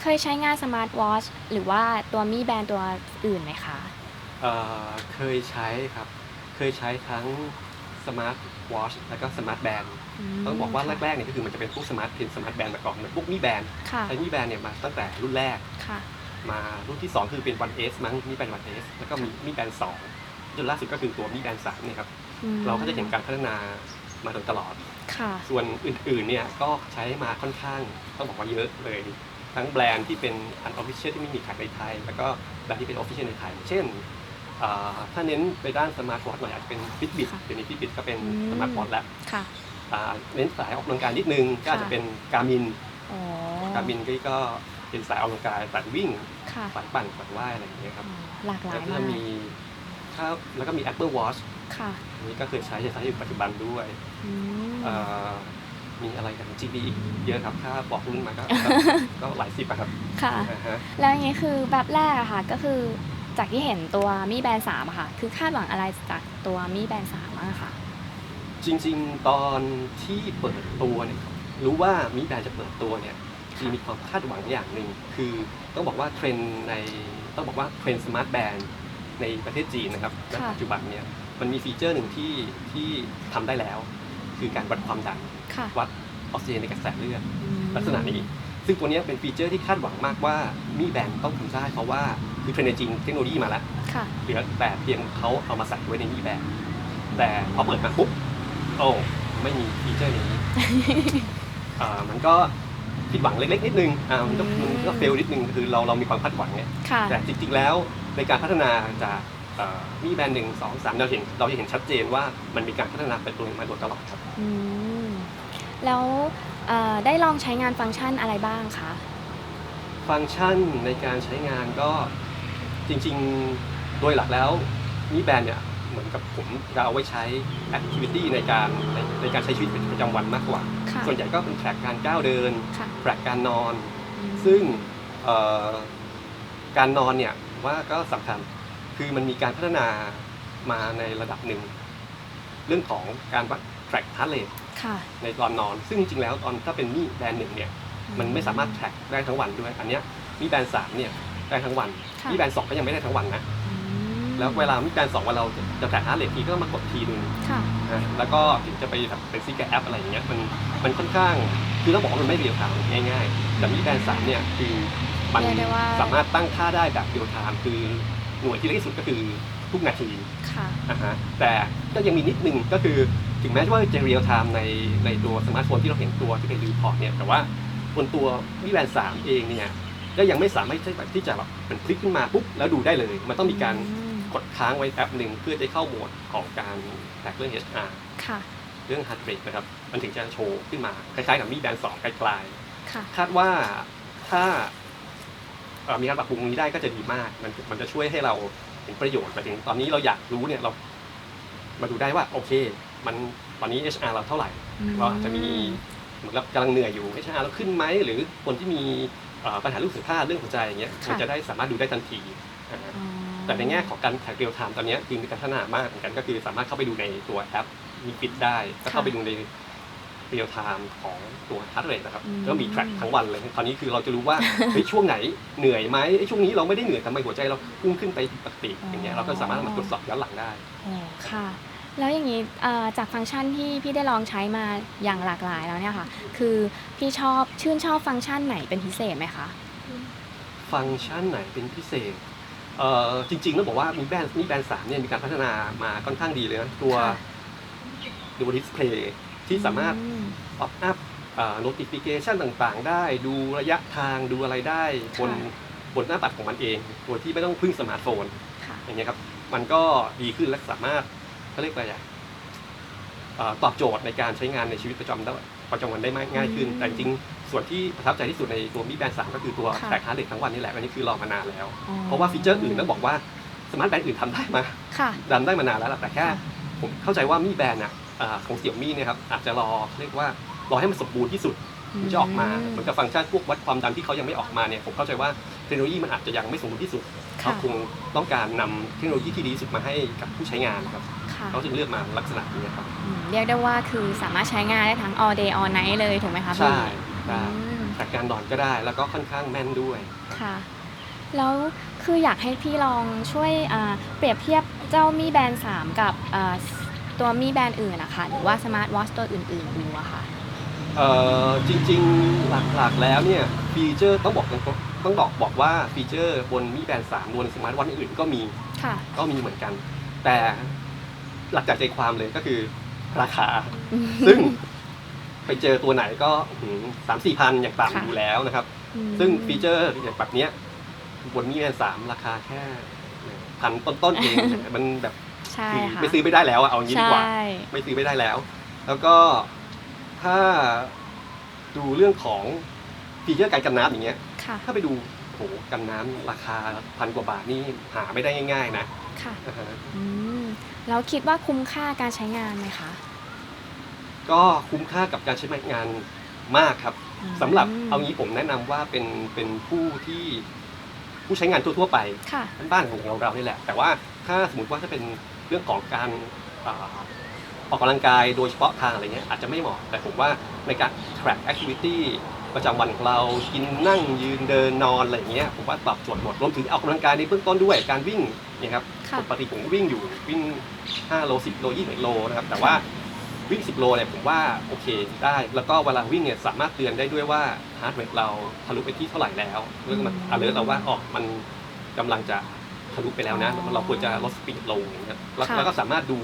เคยใช้งานสมาร์ทวอชหรือว่าตัวมีแบรนด์ตัวอื่นไหมคะ เอ่อเคยใช้ครับ เคยใช้ทั้งสมาร์ทวอชแล้วก็สมาร์ทแบนด์มต้องบอกว่าค่ะแรกๆเนี่ยก็คือมันจะเป็นพวกสมาร์ทเพนสมาร์ทแบนด์มาก่อนเหมือนพวกมีแบนด์ค่ะ ใช้มีแบนด์เนี่ยมาตั้งแต่รุ่นแรก ค่ะ มารุ่นที่ 2 คือเป็น One S มั้งมีแบนด์ One S แล้วก็มีมีแบนด์2จนล่าสุดก็คือตัวมีแบนด์3เนี่ยครับอืมเราก็จะเห็นการพัฒนามาโดยตลอด ค่ะ ส่วนอื่นๆเนี่ยก็ใช้มาค่อนข้างต้องบอกว่าเยอะเลย ทั้งแบรนด์ที่เป็นอันออฟฟิเชียลที่ไม่มีขายในไทย แล้วก็แบรนด์ที่เป็นออฟฟิเชียลในไทย เช่นอ่าถ้าเน้นไปด้านสมาร์ทวอทหน่อยอาจจะเป็น Fitbit ค่ะเดี๋ยวนี้ Fitbit ก็เป็นอืม สมาร์ทวอทแล้วค่ะ อ่าเน้นสายออกกำลังกายนิดนึงก็อาจจะค่ะ เป็นการมินอ๋อการมินก็ก็เป็นสายออกกำลังกายสายวิ่งค่ะสายปั่นสายว่ายอะไรอย่างเงี้ยครับอ๋อหลากหลาแล้วยก็มาจะกมีถ้าแล้วก็มี Apple Watch ค่ะอันนี้ก็เคยใช้ใช้อยู่ปัจจุบันด้วยอืม เอ่อ มีอะไรกัน GB อีกเยอะครับถ้าบอกรุ่นมาก็ก็ก็หลายสิบอะครับค่ะอ่าฮะ แล้วอย่างนี้คือแบบแรกอะค่ะก็คือจากที่เห็นตัวมีแบรนด์สามอะค่ะ คือคาดหวังอะไรจากตัวมีแบรนด์สามบ้างอะค่ะ จริงๆ ตอนที่เปิดตัวเนี่ยครับรู้ว่ามีแบรนด์จะเปิดตัวเนี่ยจริงมีความคาดหวังอย่างหนึ่งคือต้องบอกว่าเทรนด์ในต้องบอกว่าเทรนด์สมาร์ทแบนด์ในประเทศจีนนะครับณค่ะ ปัจจุบันเนี่ยมันมีฟีเจอร์หนึ่งที่ที่ทำได้แล้ว คือการวัดความดัน ค่ะ วัดออกซิเจนในกระแสเลือดอืมลักษณะนี้ ซึ่งตัวเนี้ยเป็นฟีเจอร์ที่คาดหวังมากว่ามีแบรนด์ต้องทำได้เพราะว่าคือเทรนด์ในจีนเทคโนโลยีมาแล้วค่ะเหลือแต่เพียงเขาเอามาใส่ไว้ในมีแบรนด์แต่พอเปิดมาปุ๊บโอ้ไม่มีฟีเจอร์นี้อ่ามันก็ผิดหวังเล็กๆนิดนึงอ่ามันก็อืมมันก็เฟลนิดนึงคือเราเรามีความคาดหวังไงค่ะแต่จริงๆแล้วในการพัฒนาจากเอ่อมีแบรนด์หนึ่งสองสามเราเห็นเราจะเห็นชัดเจนว่ามันมีการพัฒนาไปตัวมาโดยตลอดครับอืม แล้วเอ่อได้ลองใช้งานฟังก์ชันอะไรบ้างคะ ฟังก์ชันในการใช้งานก็จริงๆ โดยหลักแล้วมีแบรนด์เนี่ยเหมือนกับผมจะเอาไว้ใช้แอคทิวิตี้ในการในในการใช้ชีวิตประจำวันมากกว่า ค่ะส่วนใหญ่ก็เป็นแทร็กการก้าวเดินค่ะ แทร็กการนอนอืมซึ่งเอ่อการนอนเนี่ยผมว่าก็สำคัญคือมันมีการพัฒนามาในระดับหนึ่ง เรื่องของการวัด track heart rate ค่ะ ในตอนนอน ซึ่งจริงๆแล้วตอนถ้าเป็นมีแบรนด์หนึ่งเนี่ยมันไม่สามารถ track ได้ทั้งวันด้วย อันเนี้ยมีแบรนด์สามเนี่ยได้ทั้งวันค่ะมีแบรนด์สองก็ยังไม่ได้ทั้งวันนะอืมแล้วเวลามีแบรนด์สองวันเราจะแทร็กฮาร์ดเรททีก็ต้องมากดทีนึงค่ะนะแล้วก็ถึงจะไปแบบเป็นซิกกับแอปอะไรอย่างเงี้ยมันมันค่อนข้างคือต้องบอกว่ามันไม่เรียลไทม์ง่ายๆแต่มีแบรนด์สามเนี่ยคือมันเรียกได้ว่าสามารถตั้งค่าได้แบบเรียลไทม์คือหน่วยที่เล็กที่สุดก็คือ ทุกนาทีค่ะนะฮะแต่ก็ยังมีนิดนึงก็คือถึงแม้ว่าจะเรียลไทม์ในในตัวสมาร์ทโฟนที่เราเห็นตัวที่เป็นรีพอร์ตเนี่ยแต่ว่าบนตัววิแบนสามเองเนี่ยก็ยังไม่สามารถที่จะแบบที่จะแบบเป็นคลิกขึ้นมาปุ๊บแล้วดูได้เลย มันต้องมีการอืมกดค้างไว้แป๊บหนึ่งเพื่อจะเข้าโหมดของการแท็กเรื่อง HR ค่ะเรื่อง heart rate นะครับ มันถึงจะโชว์ขึ้นมา คล้ายๆกับมีแบนสองไกลค่ะๆคาดว่าถ้าเอ่อมีการปรับปรุงนี้ได้ก็จะดีมาก มันมันจะช่วยให้เรา เห็นประโยชน์หมายถึงตอนนี้เราอยากรู้เนี่ยเรามาดูได้ว่าโอเค มันตอนนี้ HR เราเท่าไหร่ เราอาจจะมีเหมือนกับกำลังเหนื่อยอยู่ HR เราขึ้นไหมหรือคนที่มีเอ่อปัญหาลูกเสือผ้าเรื่องหัวใจอย่างเงี้ยค่ะมันจะได้สามารถดูได้ทันทีนะฮะอ๋อแต่ในแง่ของการแท็กเรียลไทม์ตอนเนี้ยคือมีการพัฒนามากเหมือนกันก็คือสามารถเข้าไปดูในตัวแอปมีฟิตได้ก็เข้าไปดูใน เรียลไทม์ของตัวฮาร์ดเรทนะครับก็มีแทร็กทั้งวันเลยคราวนี้คือเราจะรู้ว่า เฮ้ยช่วงไหนเหนื่อยไหมเอ้ยช่วงนี้เราไม่ได้เหนื่อยทำไมหัวใจเราพุ่งขึ้นไปปกติอย่างเงี้ยเราก็สามารถมาตรวจสอบย้อนหลังได้ อ๋อค่ะ แล้วอย่างนี้เอ่อจากฟังก์ชันที่พี่ได้ลองใช้มาอย่างหลากหลายแล้วเนี่ยค่ะ คือพี่ชอบชื่นชอบฟังก์ชันไหนเป็นพิเศษไหมคะ ฟังก์ชันไหนเป็นพิเศษเอ่อจริงๆต้องบอกว่ามีแบรนด์มีแบรนด์สามเนี่ยมีการพัฒนามาค่อนข้างดีเลยนะตัวค่ะ ดูดิสเพลย์ ที่สามารถอืป๊อปอัพโน้ติฟิเคชันต่างๆ ได้ดูระยะทางดูอะไรได้บนค่ะบนหน้าปัดของมันเองโดยที่ไม่ต้องพึ่งสมาร์ทโฟนค่ะอย่างเงี้ยครับมันก็ดีขึ้นและสามารถเขาเรียกอะไรอะเอ่อตอบโจทย์ในการใช้งานในชีวิตประจำได้ประจำวันได้มากง่ายขึ้นอืมแต่จริงๆส่วนที่ประทับใจที่สุดในตัวมีแบรนด์สามก็คือตัวค่ะแท็กฮาร์ดเรททั้งวันนี่แหละอันนี้คือรอมานานแล้วอ๋อเพราะว่าฟีเจอร์อื่นต้องบอกว่าสมาร์ทแบรนด์อื่นทำได้มาค่ะทำได้มานานแล้วล่ะแต่แค่ค่ะผมเข้าใจว่ามีแบรนด์อะอ่า ของเสี่ยมี่เนี่ยครับอาจจะรอเรียกว่ารอให้มันสมบูรณ์ที่สุดถึงจะออกมาเหมือนกับฟังก์ชันพวกวัดความดันที่เขายังไม่ออกมาเนี่ยผมเข้าใจว่าเทคโนโลยีมันอาจจะยังไม่สมบูรณ์ที่สุดเขาค่ะคงต้องการนำเทคโนโลยีที่ดีที่สุดมาให้กับผู้ใช้งานครับค่ะเขาจึงเลือกมาลักษณะนี้ครับอืมเรียกได้ว่าคือสามารถใช้งานได้ทั้ง all day all night เลยถูกไหมคะพี่ใช่ได้อืมแต่การนอนก็ได้แล้วก็ค่อนข้างแม่นด้วยค่ะแล้วคืออยากให้พี่ลองช่วยอ่าเปรียบเทียบเจ้ามีแบรนด์3กับอ่า ตัวมีแบรนด์อื่นนะคะหรือว่าสมาร์ทวอชตัวอื่นๆดูอะค่ะ เอ่อจริงๆหลักๆแล้วเนี่ยฟีเจอร์ต้องบอกตรงๆต้องบอกบอกว่าฟีเจอร์บนมีแบนสามบนสมาร์ทวอทอื่นก็มีค่ะ ก็มีเหมือนกัน แต่หลักจากใจความเลยก็คือราคา ซึ่งไปเจอตัวไหนก็สามสี่พันอย่างค่ะ ต่ำอยู่แล้วนะครับอืมซึ่งฟีเจอร์อย่างแบบเนี้ยบนมีแบนสามราคาแค่พันต้นๆเอง มันแบบ ใช่คือค่ะ ไม่ซื้อไม่ได้แล้วอะเอางี้ดีกว่า ใช่ ไม่ซื้อไม่ได้แล้ว แล้วก็ถ้าดูเรื่องของฟีเจอร์การกันน้ำอย่างเงี้ย ค่ะ ถ้าไปดูโหกันน้ำราคาพันกว่าบาทนี่หาไม่ได้ง่าย ๆ นะค่ะนะฮะอืมแล้วคิดว่าคุ้มค่าการใช้งานไหมคะก็คุ้มค่ากับการใช้งานมากครับ อืมสำหรับเอางี้ผมแนะนำว่าเป็นเป็นผู้ที่ผู้ใช้งานทั่วๆไปค่ะ บ้านๆของเราเรานี่แหละ แต่ว่าถ้าสมมติว่าถ้าเป็น เรื่องของการอ่าออกกำลังกายโดยเฉพาะทางอะไรเงี้ยอาจจะไม่เหมาะ แต่ผมว่าในการ track activity ประจำวันของเรากินนั่งยืนเดินนอนอะไรเงี้ยผมว่าตอบโจทย์หมดรวมถึงออกกำลังกายในเบื้องต้นด้วยการวิ่งเนี่ยครับค่ะ ปกติผมก็วิ่งอยู่วิ่ง 5 โล 10 โล 20 โลนะครับแต่ว่าวิ่ง 10 โลเนี่ยผมว่าโอเคได้ แล้วก็เวลาวิ่งเนี่ยสามารถเตือนได้ด้วยว่าฮาร์ดเรทเราทะลุไปที่เท่าไหร่แล้วเรื่องมัน alert เราว่าออกมันกำลังจะทะ ลุไปแล้วนะเราควรจะลดสปีดลงอย่างเงี้ยแล้วค่ะแล้วก็สามารถดู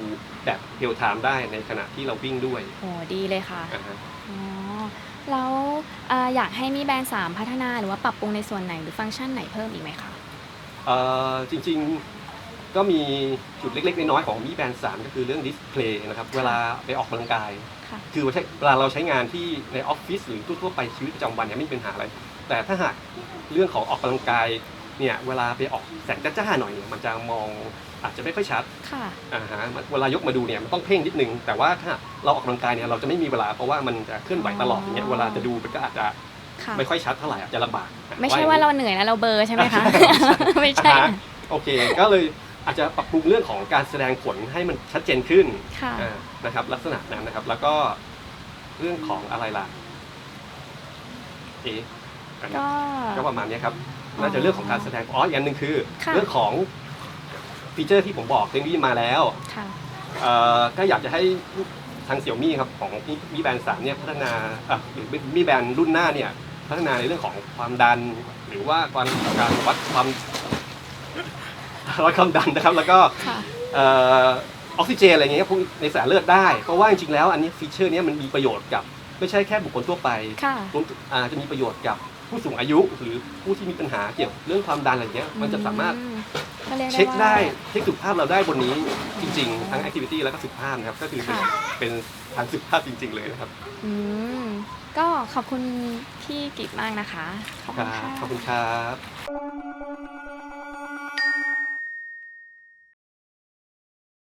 แบบเรียลไทม์ได้ในขณะที่เราวิ่งด้วยโอ้ดีเลยค่ะอ่าฮะอ๋อแล้วอ่าอยากให้มีแบรนด์ 3 พัฒนาหรือว่าปรับปรุงในส่วนไหนหรือฟังก์ชันไหนเพิ่มอีกไหมคะเอ่อจริงๆก็มีจุดเล็กๆ น้อยๆของมีแบนด์ 3 ก็คือเรื่องดิสเพลย์นะครับเวลาไปออกกำลังกายค่ะคือเวลาเราใช้งานที่ในออฟฟิศหรือทั่วๆไปชีวิตประจำวันเนี่ยไม่มีปัญหาอะไร แต่ถ้าหากเรื่องของออกกำลังกาย เนี่ยเวลาไปออกแสงจ้าๆหน่อยเนี่ยมันจะมองอาจจะไม่ค่อยชัดค่ะ อ่าฮะมันเวลายกมาดูเนี่ยมันต้องเพ่งนิดนึง แต่ว่าถ้าเราออกกำลังกายเนี่ยเราจะไม่มีเวลาเพราะว่ามันจะเคลื่อนไหวตลอดอย่างเงี้ยเวลาจะดูมันก็อาจจะค่ะ ไม่ค่อยชัดเท่าไหร่อาจจะลำบากไม่ใช่ว่าเราเหนื่อยแล้วเราเบลอร์ใช่ไหมคะ ไม่ใช่อ่าฮะโอเค ก็เลยอาจจะปรับปรุงเรื่องของการแสดงผลให้มันชัดเจนขึ้นค่ะ อ่านะครับลักษณะนั้นนะครับ แล้วก็เรื่องของอะไรล่ะเอ๊ะอันนี้ก็ก็ประมาณเนี้ยครับ น่าจะเรื่องของการแสดงอ๋ออย่างหนึ่งคือ ค่ะ เรื่องของฟีเจอร์ที่ผมบอกเทคโนโลยีมาแล้วค่ะเอ่อก็อยากจะให้ทางเสี่ยมี่ครับของมีแบรนด์สามเนี่ยพัฒนาอะหรือมีแบรนด์รุ่นหน้าเนี่ยพัฒนาในเรื่องของความดัน หรือว่าการการวัดความวัดความดันนะครับ แล้วก็ค่ะ เอ่อออกซิเจนอะไรเงี้ยพวกในสายเลือดได้ เพราะว่าจริงๆแล้วอันนี้ฟีเจอร์เนี้ยมันมีประโยชน์กับ ไม่ใช่แค่บุคคลทั่วไป ค่ะ รวมถึงอาจจะมีประโยชน์กับ ผู้สูงอายุหรือผู้ที่มีปัญหาเกี่ยวเรื่องความดันอะไรเงี้ยมันจะสามารถอืก็รียกเช็คได้ว่าเช็คสุขภาพเราได้บนนี้จริง ๆ ทั้งแอคทิวิตี้แล้วก็สุขภาพนะครับ ก็คือเป็นค่ะ เป็นทางสุขภาพจริง ๆ เลยนะครับอืมก็ขอบคุณพี่กิตมากนะคะ ขอบคคุณรับค่ะ ขอบคุณครับ